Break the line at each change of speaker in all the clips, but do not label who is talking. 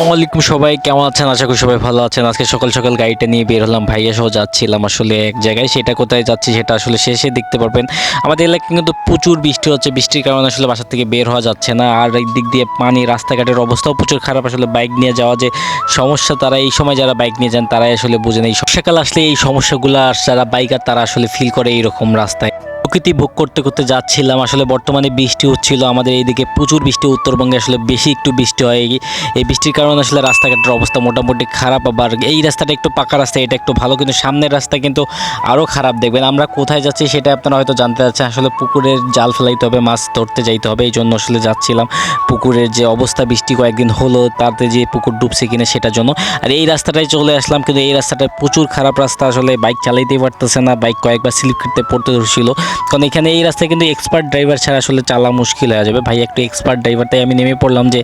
আলাইকুম সবাই, কেমন আছেন? আশা করি সবাই ভালো আছেন। আজকে সকাল সকাল গাড়িটা নিয়ে বের হলাম। ভাইয়া সহ যাচ্ছিলাম আসলে এক জায়গায়। সেটা কোথায় যাচ্ছি সেটা আসলে শেষে দেখতে পারবেন। আমাদের এলাকায় কিন্তু প্রচুর বৃষ্টি হচ্ছে। বৃষ্টির কারণে আসলে বাসা থেকে বের হওয়া যাচ্ছে না। আর দিক দিয়ে পানি, রাস্তাঘাটের অবস্থাও প্রচুর খারাপ। আসলে বাইক নিয়ে যাওয়া যে সমস্যা, তারা এই সময় যারা বাইক নিয়ে যান, তারাই আসলে বোঝেন এই সকাল আসলে এই সমস্যাগুলো আর যারা বাইকার, তারা আসলে ফিল করে এইরকম রাস্তায়। প্রকৃতি ভোগ করতে করতে যাচ্ছিলাম। আসলে বর্তমানে বৃষ্টি হচ্ছিল, আমাদের এইদিকে প্রচুর বৃষ্টি, উত্তরবঙ্গে আসলে বেশি একটু বৃষ্টি হয়। এই- বৃষ্টির কারণে আসলে রাস্তাঘাটের অবস্থা মোটামুটি খারাপ। আবার এই রাস্তাটা একটু পাকা রাস্তা, এটা একটু ভালো, কিন্তু সামনের রাস্তা কিন্তু আরও খারাপ। দেখবেন আমরা কোথায় যাচ্ছি সেটা আপনারা হয়তো জানতে চাচ্ছেন। আসলে পুকুরের জাল ফেলাইতে হবে, মাছ ধরতে যাইতে হবে, এই জন্য আসলে যাচ্ছিলাম। পুকুরের যে অবস্থা, বৃষ্টি কয়েকদিন হলো, তাতে যে পুকুর ডুবছে কিনা সেটার জন্য। আর এই রাস্তাটায় চলে আসলাম, কিন্তু এই রাস্তাটা প্রচুর খারাপ রাস্তা। আসলে বাইক চালাইতেই পারতেছে না, বাইক কয়েকবার স্লিপ করতে পড়তে ধরছিল। কারণ এখানে এই রাস্তায় কিন্তু এক্সপার্ট ড্রাইভার ছাড়া আসলে চালা মুশকিল হয়ে যাবে। ভাই, একটু এক্সপার্ট ড্রাইভার তাই আমি নেমে পড়লাম যে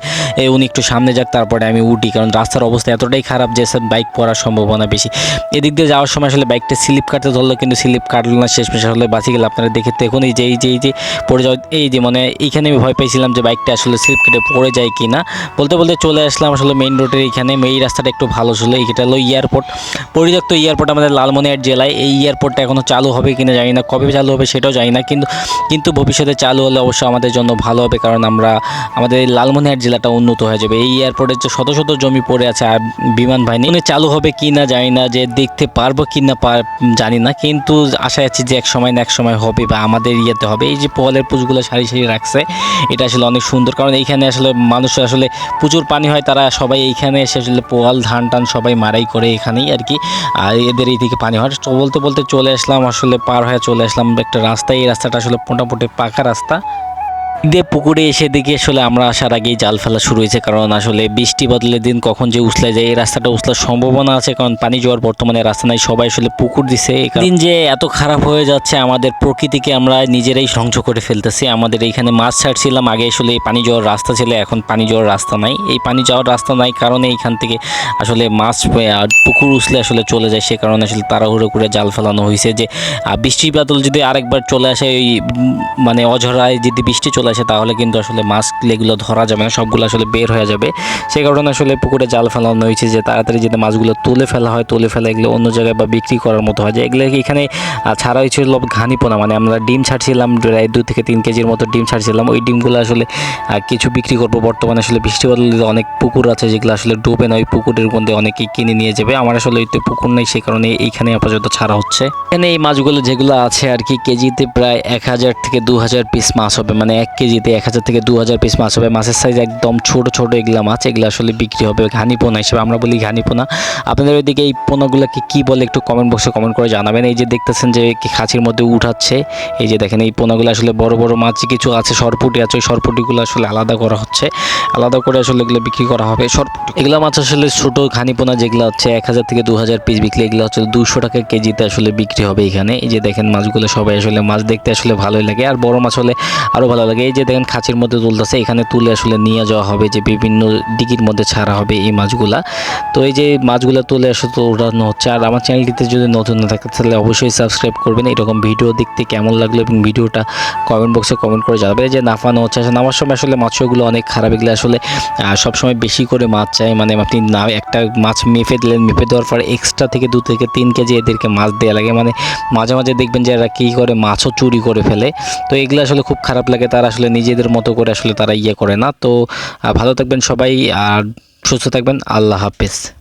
উনি একটু সামনে যাক, তারপরে আমি উঠি। কারণ রাস্তার অবস্থা এতটাই খারাপ যে বাইক পড়ার সম্ভাবনা বেশি। এদিক দিয়ে যাওয়ার সময় আসলে বাইকটা স্লিপ কাটতে ধরলো, কিন্তু স্লিপ কাটলো না। শেষ মেশ আসলে বাঁচি গেলে। আপনারা দেখে দেখুন এই যে এই যে এই যে, পড়ে যাওয়া, এই যে মানে এইখানে আমি ভয় পেয়েছিলাম যে বাইকটা আসলে স্লিপ কেটে পড়ে যায় কি না বলতে বলতে চলে আসলাম আসলে মেইন রোডের এইখানে এই রাস্তাটা একটু ভালো ছিল। এটা হলো এয়ারপোর্ট পরিত্যক্ত এয়ারপোর্ট আমাদের লালমনিরহাট জেলায়। এই এয়ারপোর্টটা এখনও চালু হবে কিনা জানি না। কবে চালু হবে সেটাও জানি না। কিন্তু কিন্তু ভবিষ্যতে চালু হলে অবশ্যই আমাদের জন্য ভালো হবে। কারণ আমরা, আমাদের এই জেলাটা উন্নত হয়ে যাবে। এই এয়ারপোর্টের যে শত শত জমি পড়ে আছে, আর বিমান বাহিনী চালু হবে কি না জানি না, যে দেখতে পারব কি না জানি না। কিন্তু আশা আছি যে এক সময় না এক সময় হবে বা আমাদের ইয়েতে হবে। এই যে পোয়ালের পুজোগুলো সারি সারি রাখছে, এটা আসলে অনেক সুন্দর। কারণ এইখানে আসলে মানুষ আসলে প্রচুর পানি হয়, তারা সবাই এইখানে এসে আসলে পোয়াল, ধান টান সবাই মারাই করে এখানেই আর কি। আর এদের এইদিকে পানি হয়। তো বলতে বলতে চলে আসলাম, আসলে পার হয়ে চলে আসলাম একটা রাস্তা এই রাস্তাটা আসলে মোটামুটি পাকা রাস্তা। দিয়ে পুকুরে এসে দেখি আসলে আমরা আসার আগেই জাল ফেলা শুরু হয়েছে, কারণ আসলে বৃষ্টি বদলের দিন কখন যে উছলে যায়, এই রাস্তাটা উছলার সম্ভাবনা আছে, কারণ পানি যাওয়ার বর্তমানে রাস্তা নাই, সবাই আসলে পুকুর দিছে। দিন যে এত খারাপ হয়ে যাচ্ছে, আমাদের প্রকৃতিকে আমরা নিজেরাই ধ্বংস করে ফেলতেছি। আমাদের এইখানে মাছ ছাড়ছিলাম, আগে আসলে এই পানি যাওয়ার রাস্তা ছিল, এখন পানি যাওয়ার রাস্তা নাই। এই পানি যাওয়ার রাস্তা নাই, কারণে এইখান থেকে আসলে মাছ পুকুর উছলে আসলে চলে যায়, সে কারণে আসলে তাড়াহুড়ো করে জাল ফেলানো হয়েছে যে বৃষ্টি বাদল যদি আরেকবার চলে আসে ওই মানে অঝরায় যদি বৃষ্টি চলে আসে, তাহলে কিন্তু আসলে মাছ এগুলো ধরা যাবে না, সবগুলো আসলে বের হয়ে যাবে। সে কারণে আসলে পুকুরে জাল ফেলানো হয়েছে যে তাড়াতাড়ি যদি মাছগুলো তুলে ফেলা হয়, তুলে ফেলা এগুলো অন্য জায়গায় বা বিক্রি করার মতো হয়। যে এগুলো এখানে ছাড়া হয়েছিল ঘানিপোনা মানে আমরা ডিম ছাড়ছিলাম, প্রায় দু থেকে তিন কেজির মতো ডিম ছাড়ছিলাম। ওই ডিমগুলো আসলে কিছু বিক্রি করব। বর্তমানে আসলে বৃষ্টি বদলে অনেক পুকুর আছে, যেগুলো আসলে ডুবে না, ওই পুকুরের মধ্যে অনেকেই কিনে নিয়ে যাবে। আমার আসলে ওই তো পুকুর নেই সেই কারণে এইখানে আপাতত ছাড়া হচ্ছে। এখানে এই মাছগুলো যেগুলো আছে আর কি, কেজিতে প্রায় এক হাজার থেকে দু হাজার পিস মাছ হবে মানে এক কেজিতে এক হাজার থেকে দু হাজার পিস মাছ হবে। মাছের সাইজ একদম ছোট ছোট এগুলা মাছ। এগুলো আসলে বিক্রি হবে ঘানি পোনা হিসেবে। আমরা বলি ঘানি পোনা আপনাদের ওইদিকে এই পোনাগুলোকে কী বলে একটু কমেন্ট বক্সে কমেন্ট করে জানাবেন। এই যে দেখতেছেন যে খাঁচির মধ্যে উঠাচ্ছে এই যে দেখেন, এই পোনাগুলো আসলে বড় বড় মাছ কিছু আছে, সরপুটি আছে। ওই সরপুটিগুলো আসলে আলাদা করা হচ্ছে। আলাদা করে আসলে এগুলো বিক্রি করা হবে। সরপুটি এগুলো মাছ আসলে ছোটো ঘানি পোনা যেগুলো হচ্ছে, এক হাজার থেকে দু হাজার পিস বিক্রি। এগুলো হচ্ছে দুশো টাকা কেজিতে আসলে বিক্রি হবে এখানে। এই যে দেখেন মাছগুলো সবাই আসলে মাছ দেখতে আসলে ভালোই লাগে। আর বড় মাছ হলে আরও ভালো লাগে। এই যে দেখেন খাঁচির মধ্যে তুলতেছে এখানে তুলে আসলে নিয়ে যাওয়া হবে যে বিভিন্ন ডিগির মধ্যে ছাড়া হবে এই মাছগুলা। তো এই যে মাছগুলো তুলে আসলে তো উড়ানো হচ্ছে। আর আমার চ্যানেলটিতে যদি নতুন না থাকে, তাহলে অবশ্যই সাবস্ক্রাইব করবেন। এরকম ভিডিও দেখতে কেমন লাগল এবং ভিডিওটা কমেন্ট বক্সে কমেন্ট করে এই যে নাফানো হচ্ছে আসলে নামার সময় আসলে মাছগুলো অনেক খারাপ। এগুলো আসলে সবসময় বেশি করে মাছ চাই। মানে আপনি না, একটা মাছ মেপে দিলেন, মেপে দেওয়ার পর এক্সট্রা থেকে দু থেকে তিন কেজি এদেরকে মাছ দেওয়া লাগে। মানে মাঝে মাঝে দেখবেন যে এরা কী করে মাছও চুরি করে ফেলে। তো এগুলো আসলে খুব খারাপ লাগে। তারা আসলে নিজেদের মতো করে আসলে তারা ইয়ে করে না। তো ভালো থাকবেন সবাই আর সুস্থ থাকবেন। আল্লাহ হাফেজ।